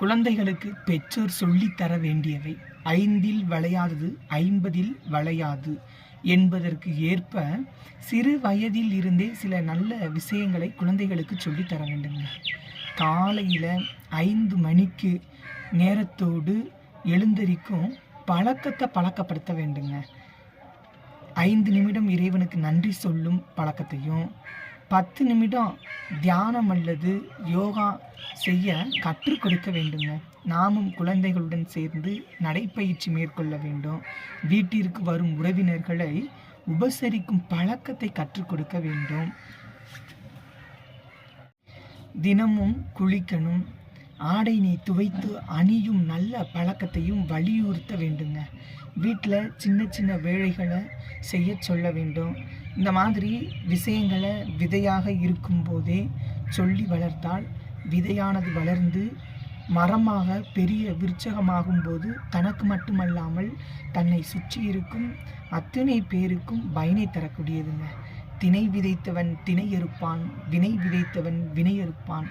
குழந்தைகளுக்கு பெற்றோர் சொல்லித் தர வேண்டியவை. ஐந்தில் வளையாதது ஐம்பதில் வளையாது என்பதற்கு ஏற்ப சிறு வயதில் இருந்தே சில நல்ல விஷயங்களை குழந்தைகளுக்கு சொல்லித் தர வேண்டுங்க. காலையில் ஐந்து மணிக்கு நேரத்தோடு எழுந்தரிக்கும் பழக்கத்தை பழக்கப்படுத்த வேண்டுங்க. ஐந்து நிமிடம் இறைவனுக்கு நன்றி சொல்லும் பழக்கத்தையும் பத்து நிமிடம் தியானம் அல்லது யோகா செய்ய கற்றுக் கொடுக்க வேண்டுங்க. நாமும் குழந்தைகளுடன் சேர்ந்து நடைப்பயிற்சி மேற்கொள்ள வேண்டும். வீட்டிற்கு வரும் உறவினர்களை உபசரிக்கும் பழக்கத்தை கற்றுக் கொடுக்க வேண்டும். தினமும் குளிக்கணும். ஆடையினை துவைத்து அணியும் நல்ல பழக்கத்தையும் வலியுறுத்த வேண்டுங்க. வீட்டில் சின்ன சின்ன வேலைகளை செய்ய சொல்ல வேண்டும். இந்த மாதிரி விஷயங்களை விதையாக இருக்கும்போதே சொல்லி வளர்த்தால் விதையானது வளர்ந்து மரமாக பெரிய விருட்சகமாகும் போது தனக்கு மட்டுமல்லாமல் தன்னை சுற்றி இருக்கும் அத்தனை பேருக்கும் பயனை தரக்கூடியதுங்க. திணை விதைத்தவன் திணை அறுப்பான் வினை விதைத்தவன் வினை அறுப்பான்